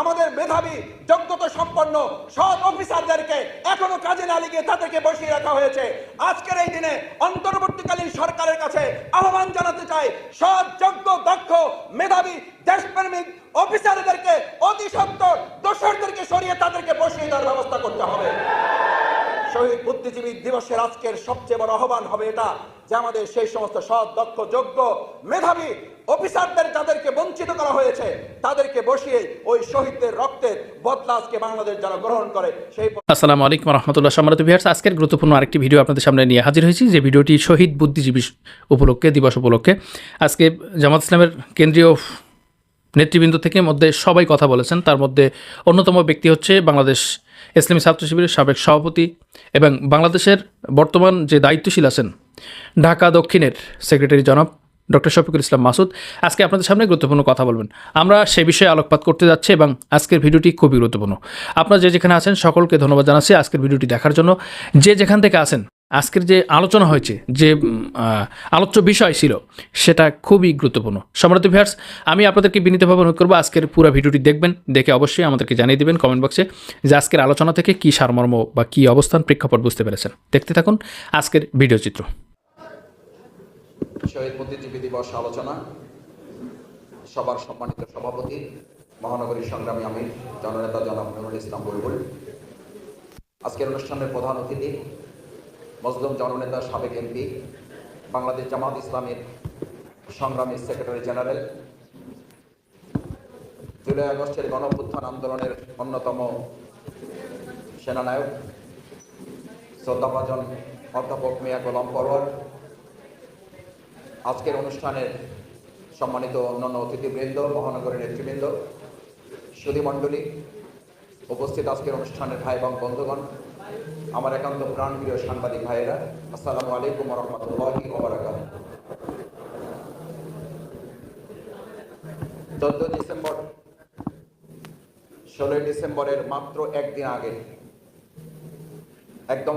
আমাদের মেধাবী যোগ্যতা সম্পন্ন সৎ অফিসারদেরকে এখনও কাজে না লিখে তাদেরকে বসিয়ে রাখা হয়েছে। আজকের এই দিনে অন্তর্বর্তীকালীন সরকারের কাছে আহ্বান জানাতে চাই, সৎ যোগ্য দক্ষ, মেধাবী, দেশপ্রেমিক অফিসারদেরকে অতি সত্তর দোষরদেরকে সরিয়ে তাদেরকে বুদ্ধিজীবী দিবসের আজকের সবচেয়ে বড় আহ্বান হবে এটা যে আমাদের সেই সমস্ত সৎ, দক্ষ, যোগ্য, মেধাবী অফিসারদের যাদেরকে বঞ্চিত করা হয়েছে, তাদেরকে বসিয়ে ওই শহীদদের রক্তের বদলা আজকে বাংলাদেশ যারা গ্রহণ করে, সেই আসসালামু আলাইকুম রহমতুল্লাহ। সম্মানিত ভিউয়ার্স আজকের গুরুত্বপূর্ণ আরেকটি ভিডিও আপনাদের সামনে নিয়ে হাজির হয়েছি, যে ভিডিওটি শহীদ বুদ্ধিজীবী উপলক্ষে, দিবস উপলক্ষে। আজকে জামাত ইসলামের কেন্দ্রীয় নেতৃবৃন্দ থেকে মধ্যে সবাই কথা বলেছেন, তার মধ্যে অন্যতম ব্যক্তি হচ্ছে বাংলাদেশ ইসলামী ছাত্র শিবিরের সাবেক সভাপতি এবং বাংলাদেশের বর্তমান যে দায়িত্বশীল আছেন ঢাকা দক্ষিণের সেক্রেটারি জনাব ডক্টর শফিকুল ইসলাম মাসুদ, আজকে আপনাদের সামনে গুরুত্বপূর্ণ কথা বলবেন। আমরা সে বিষয়ে আলোকপাত করতে যাচ্ছি এবং আজকের ভিডিওটি খুবই গুরুত্বপূর্ণ। আপনারা যে যেখানে আছেন সকলকে ধন্যবাদ জানাচ্ছি আজকের ভিডিওটি দেখার জন্য। যে যেখান থেকে আছেন আজকের যে আলোচনা হয়েছে, যে আলোচ্য বিষয় ছিল, সেটা খুবই গুরুত্বপূর্ণ। সম্রাট ভিয়ার্স আমি আপনাদেরকে বিনীতভাবে অনুরোধ করব, আজকের পুরো ভিডিওটি দেখবেন, দেখে অবশ্যই আমাদেরকে জানিয়ে দেবেন কমেন্ট বক্সে যে আজকের আলোচনা থেকে কী সারমর্ম বা কী অবস্থান, প্রেক্ষাপট বুঝতে পেরেছেন। দেখতে থাকুন আজকের ভিডিও চিত্র। শহীদ বুদ্ধিজীবী দিবস আলোচনা। সবার সম্মানিত সভাপতি মহানগরী সংগ্রামী আমির, জননেতা জনাব নুরুল ইসলাম বুলবুল। আজকের অনুষ্ঠানের প্রধান অতিথি মজলুম জননেতা, সাবেক এমপি, বাংলাদেশ জামাত ইসলামের সংগ্রামী সেক্রেটারি জেনারেল। জুলাই আগস্টের গণঅভ্যুত্থান আন্দোলনের অন্যতম সেনানায়ক, শ্রদ্ধাভাজন অধ্যাপক মিয়া গোলাম পরোয়ার। আজকের অনুষ্ঠানের সম্মানিত অন্যান্য অতিথিবৃন্দ, মহানগরের নেতৃবৃন্দ, সুধীমণ্ডলী, উপস্থিত আজকের অনুষ্ঠানের ভাই এবং বন্ধুগণ আমার একান্ত প্রাণপ্রিয় সাংবাদিক ভাইয়েরা, আসসালামু আলাইকুম রহমতুল্লাহি চোদ্দ ডিসেম্বর, ষোলোই ডিসেম্বরের মাত্র একদিন আগে, একদম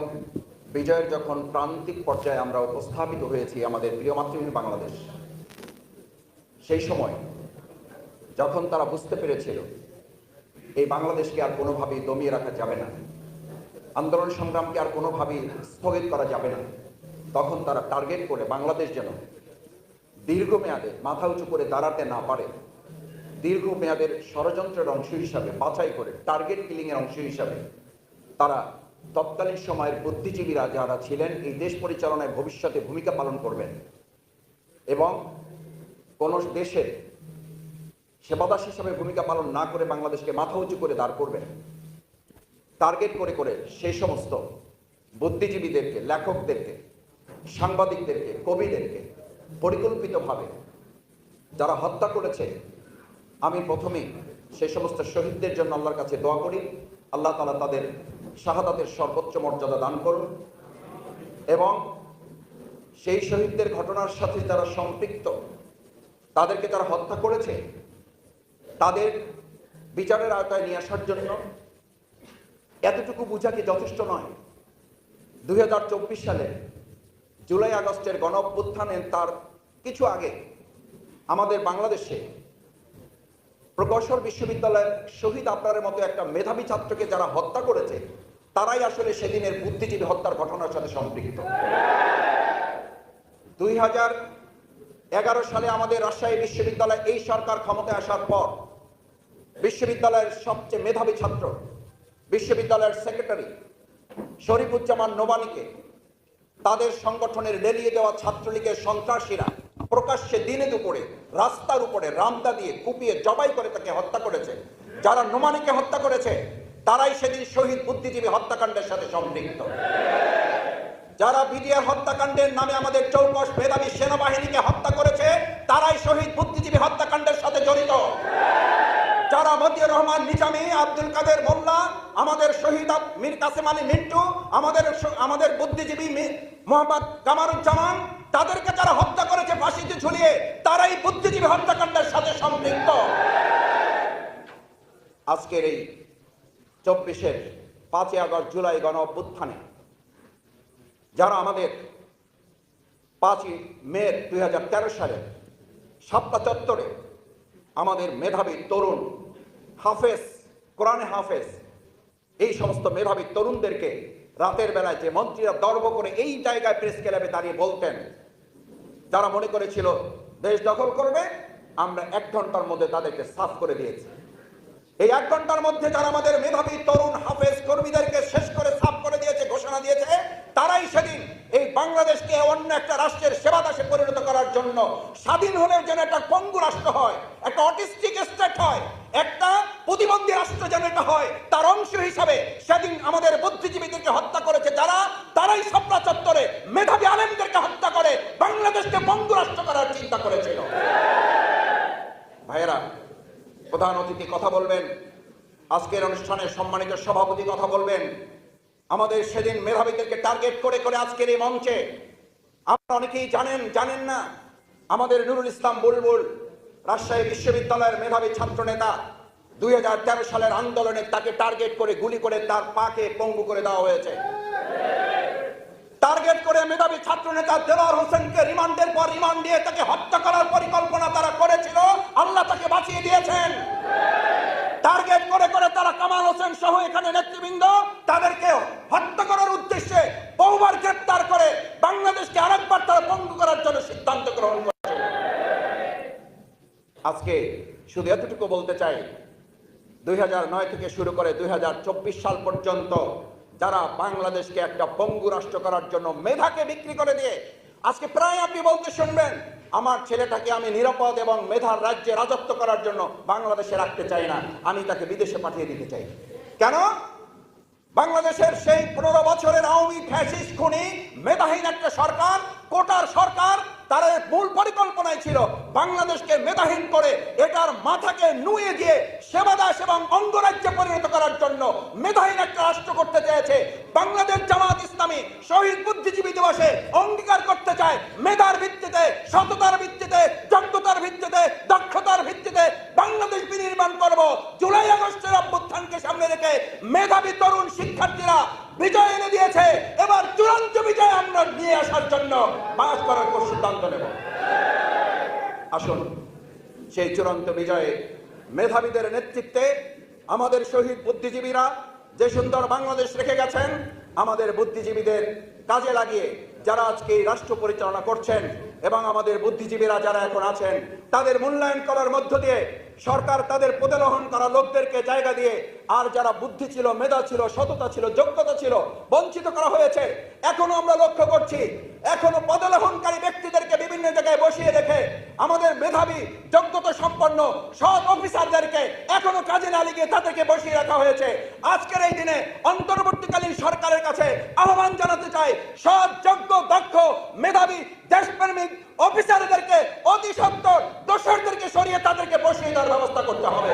বিজয়ের যখন প্রান্তিক পর্যায়ে আমরা উপস্থাপিত হয়েছি আমাদের প্রিয় মাতৃভূমি বাংলাদেশ, সেই সময় যখন তারা বুঝতে পেরেছিল, এই বাংলাদেশকে আর কোনোভাবেই দমিয়ে রাখা যাবে না। আন্দোলন সংগ্রামকে আর কোনোভাবেই স্থগিত করা যাবে না। তখন তারা টার্গেট করে বাংলাদেশ যেন দীর্ঘমেয়াদে মাথা উঁচু করে দাঁড়াতে না পারে। দীর্ঘমেয়াদের ষড়যন্ত্রের অংশ হিসাবে, বাছাই করে টার্গেট কিলিংয়ের অংশ হিসাবে তারা তৎকালীন সময়ের বুদ্ধিজীবীরা যারা ছিলেন, এই দেশ পরিচালনায় ভবিষ্যতে ভূমিকা পালন করবেন এবং কোন দেশের সেবাদাস হিসাবে ভূমিকা পালন না করে বাংলাদেশকে মাথা উঁচু করে দাঁড় করবেন। টার্গেট করে করে সেই সমস্ত বুদ্ধিজীবীদেরকে, লেখকদেরকে, সাংবাদিকদেরকে, কবিদেরকে পরিকল্পিতভাবে যারা হত্যা করেছে, আমি প্রথমেই সেই সমস্ত শহীদদের জন্য আল্লাহর কাছে দোয়া করি। আল্লাহ তালা তাদের শাহাদাতের সর্বোচ্চ মর্যাদা দান করুন এবং সেই শহীদদের ঘটনার সাথে যারা সম্পৃক্ত, তাদেরকে যারা হত্যা করেছে, তাদের বিচারের আওতায় নিয়ে আসার জন্য এতটুকু বোঝা কি যথেষ্ট নয়? দুই সালে জুলাই আগস্টের গণ তার কিছু আগে আমাদের বাংলাদেশে প্রকৌশল বিশ্ববিদ্যালয়ের শহীদ আপনারের মতো একটা মেধাবী ছাত্রকে যারা হত্যা করেছে, তারাই আসলে সেদিনের বুদ্ধিজীবী হত্যার ঘটনার সাথে সম্পৃক্ত। দুই এগারো সালে আমাদের রাজশাহী বিশ্ববিদ্যালয় এই সরকার ক্ষমতায় আসার পর বিশ্ববিদ্যালয়ের সবচেয়ে মেধাবী ছাত্র বিশ্ববিদ্যালয়ের সেক্রেটারি শরীফুজ্জামান নোবানিকে, তাদের সংগঠনের লেলিয়ে দেওয়া ছাত্রলীগের সন্ত্রাসীরা প্রকাশ্যে দিনে দুপুরে রাস্তার উপরে রামদা দিয়ে কুপিয়ে জবাই করে তাকে হত্যা করেছে। যারা নোমানিকে হত্যা করেছে, তারাই সেদিন শহীদ বুদ্ধিজীবী হত্যাকাণ্ডের সাথে সম্পৃক্ত। যারা বিডিআর হত্যাকাণ্ডের নামে আমাদের চৌকস মেধাবী সেনাবাহিনীকে হত্যা করেছে, তারাই শহীদ বুদ্ধিজীবী জড়িত যারা মতিউর রহমান, নিজামী আব্দুল কাদের মোল্লা, আমাদের শহীদ মীর কাসেম আলী মিন্টু, আমাদের আমাদের বুদ্ধিজীবী মোহাম্মদ কামারুজ্জামান, তাদেরকে যারা হত্যা করেছে ফাঁসিতে ঝুলিয়ে, তারাই বুদ্ধিজীবী হত্যাকাণ্ডের সাথে সম্পৃক্ত। আজকের এই চব্বিশের পাঁচই আগস্ট জুলাই গণ অভ্যুত্থানে, যারা আমাদের পাঁচই মে দুই হাজার তেরো সালে সাতটা চত্বরে আমাদের মেধাবী তরুণ হাফেজ, কোরআনে হাফেজ। এই সমস্ত মেধাবী তরুণদেরকে রাতের বেলায় যে মন্ত্রীরা দর্ব করে এই জায়গায় প্রেস ক্লাবে দাঁড়িয়ে বলতেন, যারা মনে করেছিল, দেশ দখল করবে, আমরা এক ঘণ্টার মধ্যে তাদেরকে সাফ করে দিয়েছি। এই এক ঘণ্টার মধ্যে যারা আমাদের মেধাবী তরুণ হাফেজ কর্মীদেরকে শেষ করে সাফ করে দিয়েছে, ঘোষণা দিয়েছে, তারাই সেদিন এই বাংলাদেশকে অন্য একটা রাষ্ট্রের সেবা দাসে পরিণত করার জন্য স্বাধীন হলেও যেন একটা পঙ্গু রাষ্ট্র হয় হত্যা করেছে যারা, তারাই সপ্রা চত্বরে মেধাবী আলেমদেরকে হত্যা করে, বাংলাদেশকে পঙ্গু রাষ্ট্র করার চিন্তা করেছিল। ভাইয়েরা, প্রধান অতিথি কথা বলবেন, আজকের অনুষ্ঠানে সম্মানিত সভাপতি কথা বলবেন। আমাদের সেদিন মেধাবীদেরকে টার্গেট করে করে আজকের এই মঞ্চে, আপনারা অনেকেই জানেন জানেন না, আমাদের নুরুল ইসলাম বুলবুল, রাজশাহী বিশ্ববিদ্যালয়ের মেধাবী ছাত্র নেতা দুই সালের আন্দোলনে তাকে টার্গেট করে, গুলি করে তার পাকে পঙ্গু করে দেওয়া হয়েছে। টার্গেট করে মেধাবী ছাত্র নেতা দেলোয়ার হোসেনকে রিমান্ডের পর রিমান্ড দিয়ে তাকে হত্যা করার পরিকল্পনা তারা করেছিল। আল্লাহ তাকে বাঁচিয়ে দিয়েছেন। টার্গেট করে করে তারা কামাল হোসেন সহ এখানে নেতৃবৃন্দ তাদেরকে হত্যা করার উদ্দেশ্যে বহুবার গ্রেপ্তার করে বাংলাদেশকে আরেকবার তারা পঙ্গু করার জন্য সিদ্ধান্ত গ্রহণ করেছে। আজকে শুধু এতটুকু বলতে চাই দু হাজার নয় থেকে শুরু করে দুই হাজার চব্বিশ সাল পর্যন্ত যারা বাংলাদেশকে একটা পঙ্গু রাষ্ট্র করার জন্য মেধাকে বিক্রি করে দিয়ে আজকে প্রায় আপনি বলতে শুনবেন, আমার ছেলেটাকে আমি নিরাপদ এবং মেধার রাজ্যে রাজত্ব করার জন্য বাংলাদেশে রাখতে চাই না, আমি তাকে বিদেশে পাঠিয়ে দিতে চাই। কেন? বাংলাদেশের সেই পনেরো বছরের আওয়ামী ফ্যাসিস খুনি, মেধাহীন একটা সরকার, কোটার সরকার, তার মূল পরিকল্পনায় ছিল বাংলাদেশকে মেধাহীন করে এটার মাথাকে নুয়ে দিয়ে সেবা দাস এবং অঙ্গরাজ্যে পরিণত করার জন্য মেধাহীন একটা রাষ্ট্র করতে চেয়েছে। বাংলাদেশ জামাত ইসলামী শহীদ বুদ্ধিজীবী দিবসে অঙ্গীকার করতে চায় মেধার ভিত্তিতে, সততার ভিত্তিতে, যোগ্যতার ভিত্তিতে, দক্ষতার ভিত্তিতে বাংলাদেশ বিনির্মাণ করব। জুলাই আগস্টের অভ্যুত্থানকে সামনে রেখে মেধাবী তরুণ শিক্ষার্থীরা বিজয় এনে দিয়েছে। এবার চূড়ান্ত বিজয় আমরা নিয়ে আসার জন্য বাস করার সিদ্ধান্ত নেব। আসুন, সেই চূড়ান্ত বিজয়ে মেধাবীদের নেতৃত্বে আমাদের শহীদ বুদ্ধিজীবীরা যে সুন্দর বাংলাদেশ রেখে গেছেন আমাদের বুদ্ধিজীবীদের কাজে লাগিয়ে যারা আজকে রাষ্ট্র পরিচালনা করছেন এবং আমাদের বুদ্ধিজীবীরা যারা এখন আছেন, তাদের মূল্যায়ন করার মধ্য দিয়ে সরকার তাদের পদলোহন করা লোকদেরকে জায়গা দিয়ে আর যারা বুদ্ধি ছিল, মেধা ছিল, সততা ছিল, যোগ্যতা ছিল, বঞ্চিত করা হয়েছে, এখনও আমরা লক্ষ্য করছি, এখনও পদলোহনকারী ব্যক্তিদেরকে বিভিন্ন জায়গায় বসিয়ে রেখে আমাদের মেধাবী, যোগ্যতা সম্পন্ন সৎ অফিসারদেরকে এখনও কাজে না লিগে তাদেরকে বসিয়ে রাখা হয়েছে। আজকের এই দিনে অন্তর্বর্তীকালীন সরকারের কাছে আহ্বান জানাতে চাই, সৎ, যোগ্য, দক্ষ, মেধাবী, দেশপ্রেমিক অফিসারদেরকে অতি সত্তর দোষরদেরকে সরিয়ে তাদেরকে বসিয়ে দেওয়ার ব্যবস্থা করতে হবে।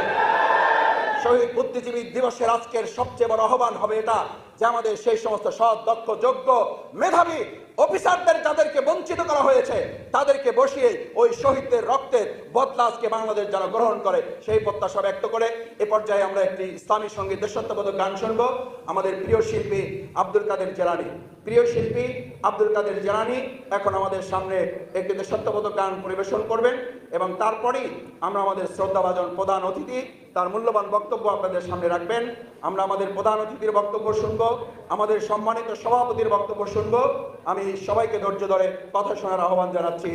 শহীদ বুদ্ধিজীবী দিবসের আজকের সবচেয়ে বড় আহ্বান হবে এটা। যে আমাদের সেই সমস্ত সৎ, দক্ষ, যোগ্য মেধাবী অফিসারদের যাদেরকে বঞ্চিত করা হয়েছে, তাদেরকে বসিয়ে ওই শহীদদের রক্তের বদলা আজকে বাংলাদেশ যারা গ্রহণ করে, সেই প্রত্যাশা ব্যক্ত করে এ পর্যায়ে আমরা একটি ইসলামী সংগীত দেশত্ববোধক গান শুনব। আমাদের প্রিয় শিল্পী আব্দুল কাদের জেলানি। প্রিয় শিল্পী আব্দুল কাদের জেলানি এখন আমাদের সামনে একটি দেশত্ববোধক গান পরিবেশন করবেন এবং তারপরেই আমরা আমাদের শ্রদ্ধাভাজন প্রধান অতিথি তার মূল্যবান বক্তব্য আপনাদের সামনে রাখবেন। আমরা আমাদের প্রধান অতিথির বক্তব্য শুনব, আমাদের সম্মানিত সভাপতির বক্তব্য শুনব। আমি সবাইকে ধৈর্য ধরে কথা শোনার আহ্বান জানাচ্ছি।